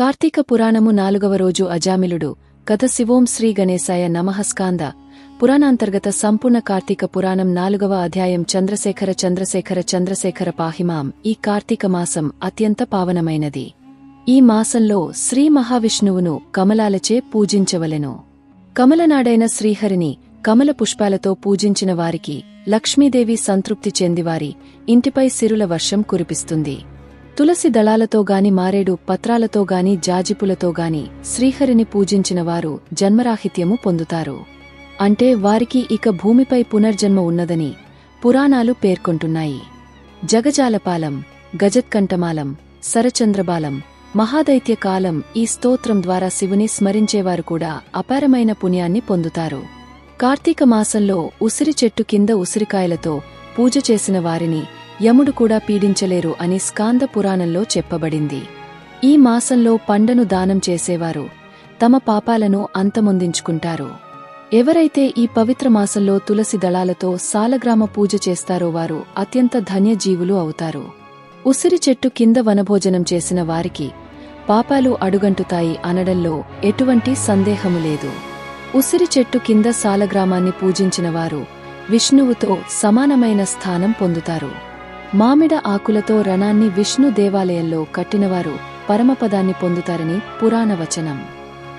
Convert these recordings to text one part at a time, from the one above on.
కార్తీక పురాణము నాలుగవ రోజు అజామిలుడు కథ శివోం శ్రీ గణేశాయ నమహస్కాంద పురాణాంతర్గత సంపూర్ణ కార్తీక పురాణం నాలుగవ అధ్యాయం చంద్రశేఖర చంద్రశేఖర చంద్రశేఖర పాహిమాం. ఈ కార్తీక మాసం అత్యంత పావనమైనది. ఈ మాసంలో శ్రీ మహావిష్ణువును కమలాలచే పూజించవలెను. కమలనాడైన శ్రీహరిని కమల పుష్పాలతో పూజించిన వారికి లక్ష్మీదేవి సంతృప్తి చెందివారి ఇంటిపై సిరుల వర్షం కురిపిస్తుంది. తులసి దళాలతో గాని మారేడు పత్రాలతో గాని జాజిపులతో గాని శ్రీహరిని పూజించిన వారు జన్మరాహిత్యము పొందుతారు. అంటే వారికి ఇక భూమిపై పునర్జన్మ ఉన్నదని పురాణాలు పేర్కొంటున్నాయి. జగజాలపాలం గజత్కంఠమాలం సరచంద్రబాలం మహాదైత్య కాలం ఈ స్తోత్రం ద్వారా శివుని స్మరించేవారు కూడా అపారమైన పుణ్యాన్ని పొందుతారు. కార్తీక మాసంలో ఉసిరి చెట్టు కింద ఉసిరికాయలతో పూజ చేసిన వారిని యముడు కూడా పీడించలేరు అని స్కాంద పురాణంలో చెప్పబడింది. ఈ మాసంలో పండను దానం చేసేవారు. తమ పాపాలను అంతమొందించుకుంటారు. ఎవరైతే ఈ పవిత్ర మాసంలో తులసి దళాలతో సాలగ్రామ పూజ చేస్తారో వారు అత్యంత ధన్యజీవులు అవుతారు. ఉసిరి చెట్టు కింద వనభోజనం చేసిన వారికి పాపాలు అడుగంటుతాయి అనడంలో ఎటువంటి సందేహము లేదు. ఉసిరి చెట్టు కింద సాలగ్రామాన్ని పూజించిన వారు విష్ణువుతో సమానమైన స్థానం పొందుతారు. మామిడ ఆకులతో రణాన్ని విష్ణు దేవాలయంలో కట్టినవారు పరమపదాన్ని పొందుతారని పురాణ వచనం.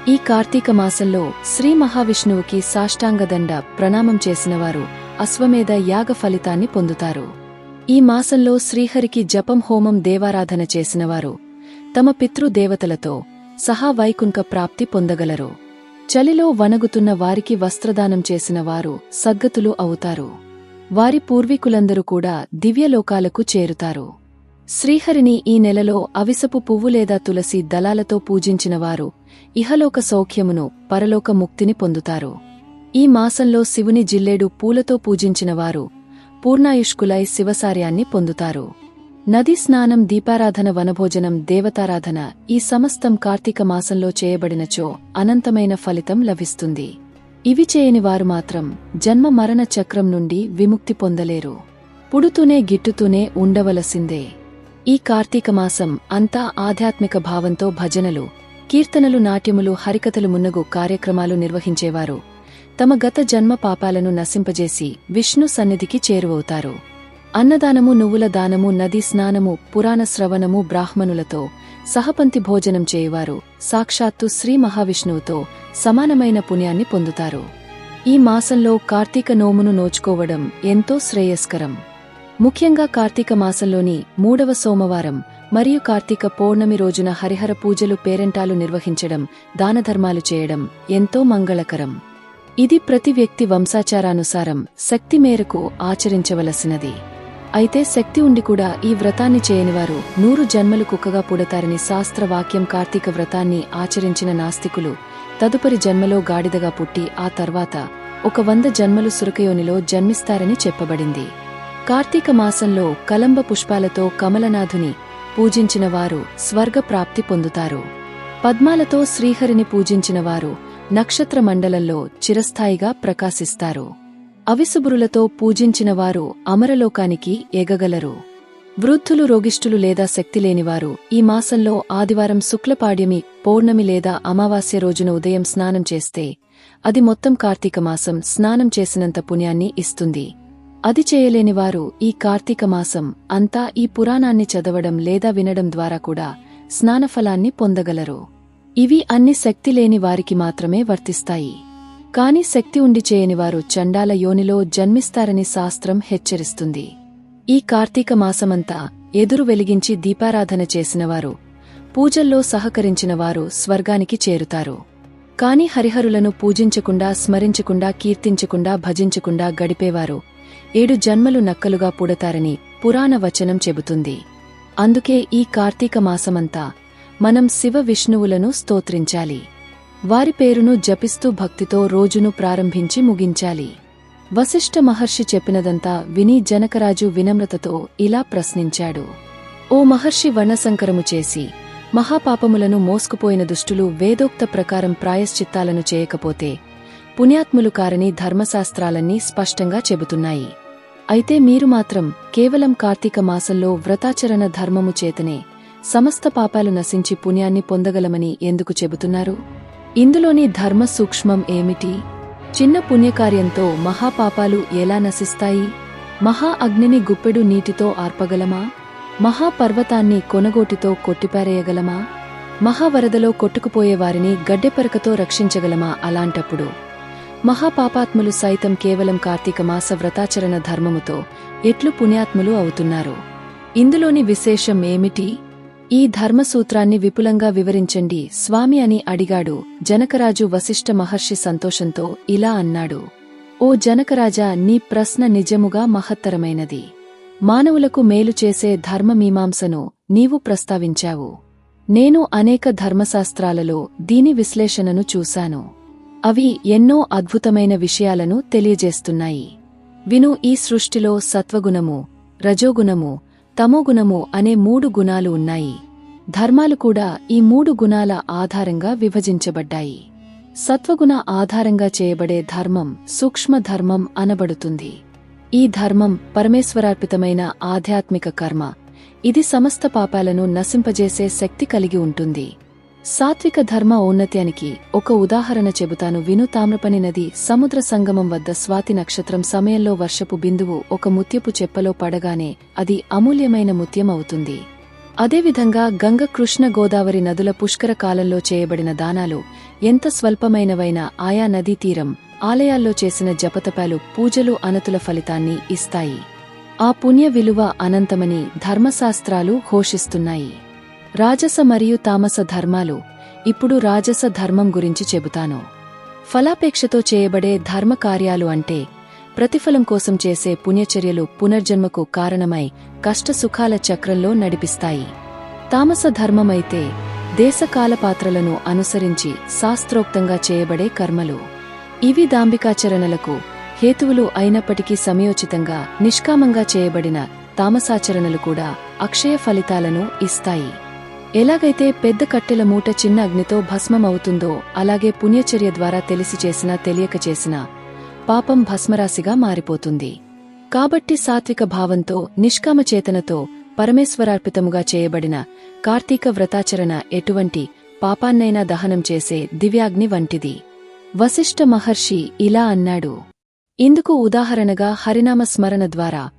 ఈ కార్తీక మాసంలో శ్రీ మహావిష్ణువుకి సాష్టాంగదండ ప్రణామం చేసినవారు అశ్వమేధ యాగ ఫలితాన్ని పొందుతారు. ఈ మాసంలో శ్రీహరికి జపం హోమం దేవారాధన చేసినవారు తమ పితృదేవతలతో సహా వైకుంఠ ప్రాప్తి పొందగలరు. చలిలో వణగుతున్న వారికి వస్త్రదానం చేసిన వారు సద్గతులు అవుతారు. వారి పూర్వీకులందరూ కూడా దివ్యలోకాలకు చేరుతారు. శ్రీహరిని ఈ నెలలో అవిసపు పువ్వు లేదా తులసి దళాలతో పూజించినవారు ఇహలోక సౌఖ్యమును పరలోక ముక్తిని పొందుతారు. ఈ మాసంలో శివుని జిల్లేడు పూలతో పూజించినవారు పూర్ణాయుష్కులై శివసార్యాన్ని పొందుతారు. నదీ స్నానం దీపారాధన వనభోజనం దేవతారాధన ఈ సమస్తం కార్తీక మాసంలో చేయబడినచో అనంతమైన ఫలితం లభిస్తుంది. ఇవి చేయని వారు మాత్రం జన్మ మరణ చక్రం నుండి విముక్తి పొందలేరు. పుడుతూనే గిట్టుతూనే ఉండవలసిందే. ఈ కార్తీక మాసం అంతా ఆధ్యాత్మిక భావంతో భజనలు కీర్తనలు నాట్యములు హరికథలు మున్నగు కార్యక్రమాలు నిర్వహించేవారు. తమ గత జన్మ పాపాలను నశింపజేసి విష్ణు సన్నిధికి చేరువవుతారు. అన్నదానము నువ్వుల దానము నదీ స్నానము పురాణ శ్రవణము బ్రాహ్మణులతో సహపంతి భోజనం చేయవారు సాక్షాత్తు శ్రీ మహావిష్ణువుతో సమానమైన పుణ్యాన్ని పొందుతారు. ఈ మాసంలో కార్తీక నోమును నోచుకోవడం ఎంతో శ్రేయస్కరం. ముఖ్యంగా కార్తీక మాసంలోని మూడవ సోమవారం మరియు కార్తీక పౌర్ణమి రోజున హరిహర పూజలు పేరెంటాలు నిర్వహించడం దానధర్మాలు చేయడం ఎంతో మంగళకరం. ఇది ప్రతి వ్యక్తి వంశాచారానుసారం శక్తి మేరకు ఆచరించవలసినది. అయితే శక్తి ఉండి కూడా ఈ వ్రతాన్ని చేయనివారు. నూరు జన్మలు కుక్కగా పుడతారని శాస్త్రవాక్యం కార్తీక వ్రతాన్ని ఆచరించిన నాస్తికులు తదుపరి జన్మలో గాడిదగా పుట్టి ఆ తర్వాత ఒక వంద జన్మలు సురకయోనిలో జన్మిస్తారని చెప్పబడింది. కార్తీక మాసంలో కలంబ పుష్పాలతో కమలనాథుని పూజించిన వారు స్వర్గ ప్రాప్తి పొందుతారు. పద్మాలతో శ్రీహరిని పూజించిన వారు నక్షత్ర మండలంలో చిరస్థాయిగా ప్రకాశిస్తారు. అవిసుబురులతో పూజించినవారు అమరలోకానికి ఎగగలరు వృద్ధులు రోగిష్ఠులు లేదా శక్తి లేనివారు ఈ మాసంలో ఆదివారం శుక్లపాడ్యమి పౌర్ణమి లేదా అమావాస్య రోజున ఉదయం స్నానం చేస్తే అది మొత్తం కార్తీక మాసం స్నానం చేసినంత పుణ్యాన్ని ఇస్తుంది. అది చేయలేనివారు ఈ కార్తీక మాసం అంతా ఈ పురాణాన్ని చదవడం లేదా వినడం ద్వారా కూడా స్నానఫలాన్ని పొందగలరు. ఇవి అన్ని శక్తి లేని వారికి మాత్రమే వర్తిస్తాయి. కాని శక్తి ఉండి చేయనివారు చండాల యోనిలో జన్మిస్తారని శాస్త్రం హెచ్చరిస్తుంది. ఈ కార్తీక మాసమంతా ఎదురు వెలిగించి దీపారాధన చేసినవారు పూజల్లో సహకరించినవారు స్వర్గానికి చేరుతారు. కాని హరిహరులను పూజించకుండా స్మరించకుండా కీర్తించకుండా భజించకుండా గడిపేవారు ఏడు జన్మలు నక్కలుగా పుడతారని పురాణ వచనం చెబుతుంది. అందుకే ఈ కార్తీక మాసమంతా మనం శివ విష్ణువులను స్తోత్రించాలి. వారి పేరును జపిస్తూ భక్తితో రోజును ప్రారంభించి ముగించాలి. వశిష్ఠ మహర్షి చెప్పినదంతా విని జనకరాజు వినమ్రతతో ఇలా ప్రశ్నించాడు. ఓ మహర్షి వర్ణసంకరము చేసి మహాపాపములను మోసుకుపోయిన దుష్టులు వేదోక్త ప్రకారం ప్రాయశ్చిత్తాలను చేయకపోతే పుణ్యాత్ములు కారని ధర్మశాస్త్రాలన్నీ స్పష్టంగా చెబుతున్నాయి. అయితే మీరు మాత్రం కేవలం కార్తీక మాసంలో వ్రతాచరణ ధర్మము చేతనే సమస్త పాపాలు నశించి పుణ్యాన్ని పొందగలమని ఎందుకు చెబుతున్నారు? ఇందులోని ధర్మ సూక్ష్మం ఏమిటి? చిన్న పుణ్యకార్యంతో మహాపాపాలు ఎలా నశిస్తాయి? మహా అగ్నిని గుప్పెడు నీటితో ఆర్పగలమా? మహాపర్వతాన్ని కొనగోటితో కొట్టిపారేయగలమా? మహావరదలో కొట్టుకుపోయే వారిని గడ్డెపరకతో రక్షించగలమా అలాంటప్పుడు? మహాపాపాత్ములు సైతం కేవలం కార్తీక మాస వ్రతాచరణ ధర్మముతో ఎట్లు పుణ్యాత్ములు అవుతున్నారు? ఇందులోని విశేషం ఏమిటి? ఈ ధర్మసూత్రాన్ని విపులంగా వివరించండి. స్వామి అని అడిగాడు. జనకరాజు వశిష్ఠ మహర్షి సంతోషంతో ఇలా అన్నాడు. ఓ జనకరాజా నీ ప్రశ్న నిజముగా మహత్తరమైనది. మానవులకు మేలు చేసే ధర్మమీమాంసను నీవు ప్రస్తావించావు. నేను అనేక ధర్మశాస్త్రాలలో దీని విశ్లేషణను చూశాను. అవి ఎన్నో అద్భుతమైన విషయాలను తెలియజేస్తున్నాయి. విను ఈ సృష్టిలో సత్వగుణము రజోగుణము తమోగుణము అనే మూడు గుణాలు ఉన్నాయి. ధర్మాలు కూడా ఈ మూడు గుణాల ఆధారంగా విభజించబడ్డాయి. సత్వగుణ ఆధారంగా చేయబడే ధర్మం సూక్ష్మధర్మం అనబడుతుంది. ఈ ధర్మం పరమేశ్వరార్పితమైన ఆధ్యాత్మిక కర్మ. ఇది సమస్త పాపాలను నశింపజేసే శక్తి కలిగి ఉంటుంది. సాత్విక ధర్మ ఔన్నత్యానికి ఒక ఉదాహరణ చెబుతాను. విను తామ్రపని నది సముద్ర సంగమం వద్ద స్వాతి నక్షత్రం సమయంలో వర్షపు బిందువు ఒక ముత్యపు చెప్పలో పడగానే అది అమూల్యమైన ముత్యం అవుతుంది. అదేవిధంగా గంగ కృష్ణ గోదావరి నదుల పుష్కర కాలంలో చేయబడిన దానాలు ఎంత స్వల్పమైనవైనా ఆయా నదీ తీరం ఆలయాల్లో చేసిన జపతపాలు పూజలు అనతుల ఫలితాన్ని ఇస్తాయి. ఆ పుణ్య విలువ అనంతమని ధర్మశాస్త్రాలు ఘోషిస్తున్నాయి. రాజస మరియు తామస ధర్మాలు ఇప్పుడు రాజస ధర్మం గురించి చెబుతాను. ఫలాపేక్షతో చేయబడే ధర్మ కార్యాలు అంటే ప్రతిఫలం కోసం చేసే పుణ్యచర్యలు పునర్జన్మకు కారణమై కష్టసుఖాల చక్రంలో నడిపిస్తాయి. తామస ధర్మమైతే దేశకాలపాత్రలను అనుసరించి శాస్త్రోక్తంగా చేయబడే కర్మలు. ఇవి దాంబికాచరణలకు హేతువులు అయినప్పటికీ సమయోచితంగా నిష్కామంగా చేయబడిన తామసాచరణలు కూడా అక్షయ ఫలితాలను ఇస్తాయి. ఎలాగైతే పెద్ద కట్టెల మూట చిన్న అగ్నితో భస్మమవుతుందో అలాగే పుణ్యచర్య ద్వారా తెలిసి చేసినా తెలియక చేసినా పాపం భస్మరాశిగా మారిపోతుంది. కాబట్టి సాత్విక భావంతో నిష్కామచేతనతో పరమేశ్వరార్పితముగా చేయబడిన కార్తీక వ్రతాచరణ ఎటువంటి పాపాన్నైనా దహనం చేసే దివ్యాగ్ని వంటిది. వశిష్ఠ మహర్షి ఇలా అన్నాడు. ఇందుకు ఉదాహరణగా హరినామ స్మరణ ద్వారా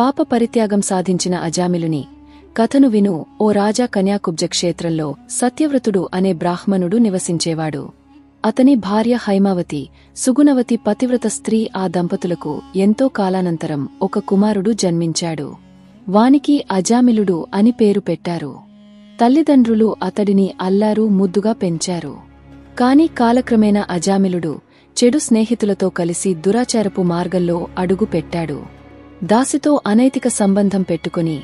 పాప పరిత్యాగం సాధించిన అజామిలుని కథను విను ఓ రాజా కన్యాకుబ్జ క్షేత్రంలో సత్యవ్రతుడు అనే బ్రాహ్మణుడు నివసించేవాడు. అతని భార్య హైమావతి సుగుణవతి పతివ్రత స్త్రీ ఆ దంపతులకు ఎంతో కాలానంతరం ఒక కుమారుడు జన్మించాడు. వానికి అజామిలుడు అని పేరు పెట్టారు. తల్లిదండ్రులు అతడిని అల్లారు ముద్దుగా పెంచారు. కాని కాలక్రమేణా అజామిలుడు చెడు స్నేహితులతో కలిసి దురాచారపు మార్గంలో అడుగు పెట్టాడు. దాసితో అనైతిక సంబంధం పెట్టుకుని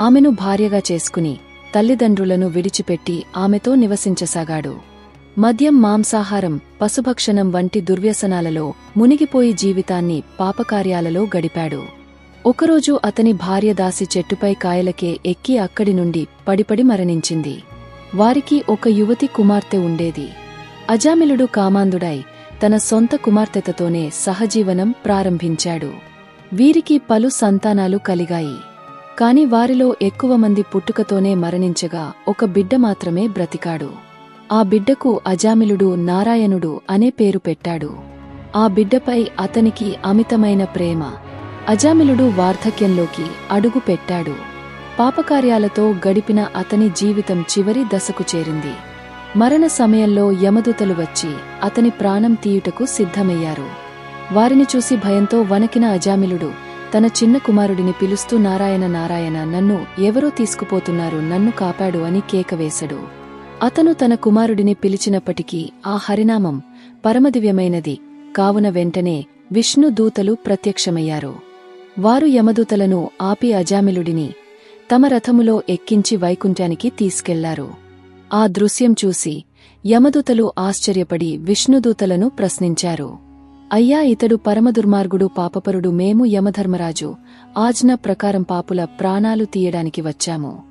ఆమెను భార్యగా చేసుకుని తల్లిదండ్రులను విడిచిపెట్టి ఆమెతో నివసించసాగాడు. మద్యం మాంసాహారం పశుభక్షణం వంటి దుర్వ్యసనాలలో మునిగిపోయి జీవితాన్ని పాపకార్యాలలో గడిపాడు. ఒకరోజు అతని భార్య దాసి చెట్టుపై కాయలకే ఎక్కి అక్కడి నుండి పడిపడి మరణించింది. వారికి ఒక యువతి కుమార్తె ఉండేది. అజామిలుడు కామాందుడై తన సొంత కుమార్తెతతోనే సహజీవనం ప్రారంభించాడు. వీరికి పలు సంతానాలు కలిగాయి. కాని వారిలో ఎక్కువ మంది పుట్టుకతోనే మరణించగా ఒక బిడ్డ మాత్రమే బ్రతికాడు. ఆ బిడ్డకు అజామిలుడు నారాయణుడు అనే పేరు పెట్టాడు. ఆ బిడ్డపై అతనికి అమితమైన ప్రేమ. అజామిలుడు వార్ధక్యంలోకి అడుగు పెట్టాడు. పాపకార్యాలతో గడిపిన అతని జీవితం చివరి దశకు చేరింది. మరణ సమయంలో యమదూతలు వచ్చి అతని ప్రాణం తీయుటకు సిద్ధమయ్యారు. వారిని చూసి భయంతో వణకిన అజామిలుడు తన చిన్న కుమారుడిని పిలుస్తూ నారాయణ నారాయణ నన్ను ఎవరో తీసుకుపోతున్నారు నన్ను కాపాడు అని కేకవేశడు అతను తన కుమారుడిని పిలిచినప్పటికీ ఆ హరినామం పరమదివ్యమైనది. కావున వెంటనే విష్ణు దూతలు ప్రత్యక్షమయ్యారు. వారు యమదూతలను ఆపి అజామిలుడిని తమ రథములో ఎక్కించి వైకుంఠానికి తీసుకెళ్ళారు. ఆ దృశ్యం చూసి యమదూతలు ఆశ్చర్యపడి విష్ణుదూతలను ప్రశ్నించారు. అయ్యా ఇతడు పరమదుర్మార్గుడు పాపపరుడు మేము యమధర్మరాజు. ఆజ్ఞ ప్రకారం పాపుల ప్రాణాలు తీయడానికి వచ్చాము.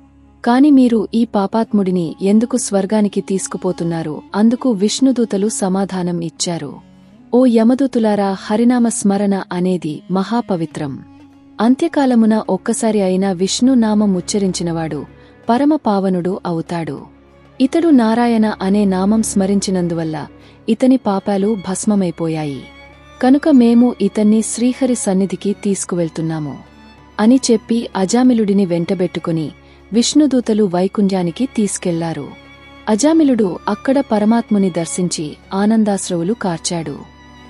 కాని మీరు ఈ పాపాత్ముడిని ఎందుకు స్వర్గానికి తీసుకుపోతున్నారు? అందుకు విష్ణుదూతలు సమాధానం ఇచ్చారు. ఓ యమదూతులారా హరినామ స్మరణ అనేది మహాపవిత్రం. అంత్యకాలమున ఒక్కసారి అయినా విష్ణునామం ఉచ్చరించినవాడు పరమ పావనుడు అవుతాడు. ఇతడు నారాయణ అనే నామం స్మరించినందువల్ల ఇతని పాపాలు భస్మమైపోయాయి. కనుక మేము ఇతన్ని శ్రీహరి సన్నిధికి తీసుకువెళ్తున్నాము అని చెప్పి అజామిలుడిని వెంటబెట్టుకుని విష్ణుదూతలు వైకుంఠానికి తీసుకెళ్ళారు. అజామిలుడు అక్కడ పరమాత్ముని దర్శించి ఆనందాశ్రవులు కార్చాడు.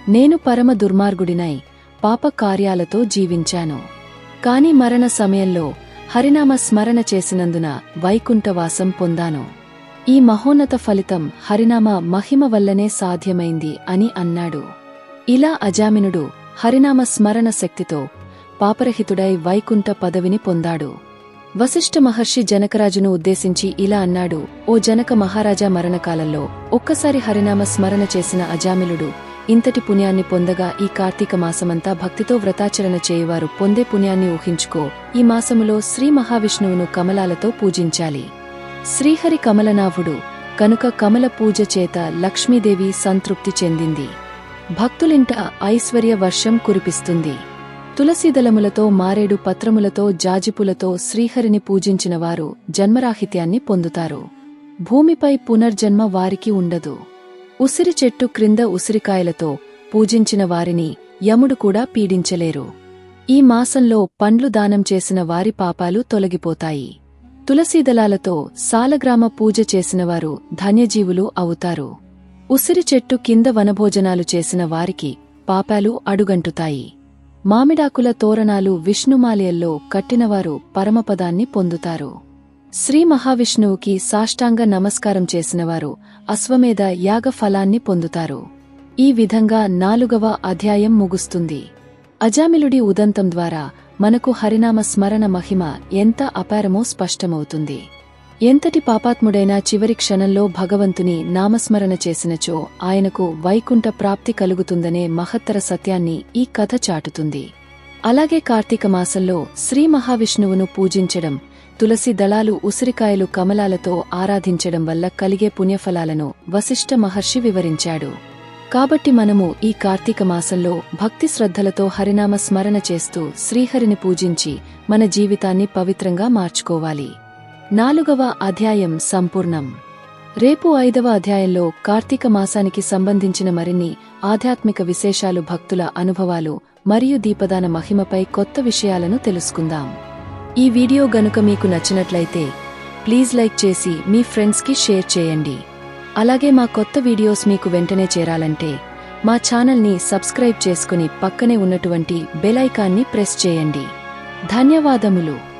నేను పరమ దుర్మార్గుడినై పాప కార్యాలతో జీవించాను. కాని మరణ సమయంలో హరినామ స్మరణ చేసినందున వైకుంఠవాసం పొందాను. ఈ మహోన్నత ఫలితం హరినామ మహిమ వల్లనే సాధ్యమైంది అని అన్నాడు. ఇలా అజామినుడు హరినామ స్మరణ శక్తితో పాపరహితుడై వైకుంఠ పదవిని పొందాడు. వశిష్ఠ మహర్షి జనకరాజును ఉద్దేశించి ఇలా అన్నాడు ఓ జనక మహారాజా మరణకాలంలో ఒక్కసారి హరినామ స్మరణ చేసిన అజామిలుడు ఇంతటి పుణ్యాన్ని పొందగా ఈ కార్తీక మాసమంతా భక్తితో వ్రతాచరణ చేయువారు పొందే పుణ్యాన్ని ఊహించుకో. ఈ మాసములో శ్రీ మహావిష్ణువును కమలాలతో పూజించాలి. శ్రీహరి కమలనాభుడు కనుక కమల పూజ చేత లక్ష్మీదేవి సంతృప్తి చెందింది. భక్తులింట ఐశ్వర్య వర్షం కురిపిస్తుంది. తులసీదళములతో మారేడు పత్రములతో జాజిపులతో శ్రీహరిని పూజించిన వారు జన్మరాహిత్యాన్ని పొందుతారు. భూమిపై పునర్జన్మ వారికి ఉండదు. ఉసిరి చెట్టు క్రింద ఉసిరికాయలతో పూజించిన వారిని యముడు కూడా పీడించలేరు. ఈ మాసంలో పండ్లు దానం చేసిన వారి పాపాలు తొలగిపోతాయి. తులసీదళాలతో సాలగ్రామ పూజ చేసినవారు ధన్యజీవులు అవుతారు. ఉసిరి చెట్టు కింద వనభోజనాలు చేసిన వారికి పాపాలు అడుగంటుతాయి. మామిడాకుల తోరణాలు విష్ణుమాలయల్లో కట్టినవారు పరమపదాన్ని పొందుతారు. శ్రీ మహావిష్ణువుకి సాష్టాంగ నమస్కారం చేసినవారు అశ్వమేధ యాగ ఫలాన్ని పొందుతారు. ఈ విధంగా నాలుగవ అధ్యాయం ముగుస్తుంది. అజామిలుడి ఉదంతం ద్వారా మనకు హరినామ స్మరణ మహిమ ఎంత అపారమో స్పష్టమవుతుంది. ఎంతటి పాపాత్ముడైనా చివరి క్షణంలో భగవంతుని నామస్మరణ చేసినచో ఆయనకు వైకుంఠ ప్రాప్తి కలుగుతుందనే మహత్తర సత్యాన్ని ఈ కథ చాటుతుంది. అలాగే కార్తీక మాసంలో శ్రీ మహావిష్ణువును పూజించడం తులసి దళాలు ఉసిరికాయలు కమలాలతో ఆరాధించడం వల్ల కలిగే పుణ్యఫలాలను వశిష్ఠ మహర్షి వివరించాడు. కాబట్టి మనము ఈ కార్తీక మాసంలో భక్తి శ్రద్ధలతో హరినామ స్మరణ చేస్తూ శ్రీహరిని పూజించి మన జీవితాన్ని పవిత్రంగా మార్చుకోవాలి. నాలుగవ అధ్యాయం సంపూర్ణం. రేపు ఐదవ అధ్యాయంలో కార్తీక మాసానికి సంబంధించిన మరిన్ని ఆధ్యాత్మిక విశేషాలు భక్తుల అనుభవాలు మరియు దీపదాన మహిమపై కొత్త విషయాలను తెలుసుకుందాం. ఈ వీడియో గనుక మీకు నచ్చినట్లయితే ప్లీజ్ లైక్ చేసి మీ ఫ్రెండ్స్కి షేర్ చేయండి. అలాగే మా కొత్త వీడియోస్ మీకు వెంటనే చేరాలంటే మా ఛానల్ని సబ్స్క్రైబ్ చేసుకుని పక్కనే ఉన్నటువంటి బెల్ ఐకాన్ని ప్రెస్ చేయండి. ధన్యవాదములు.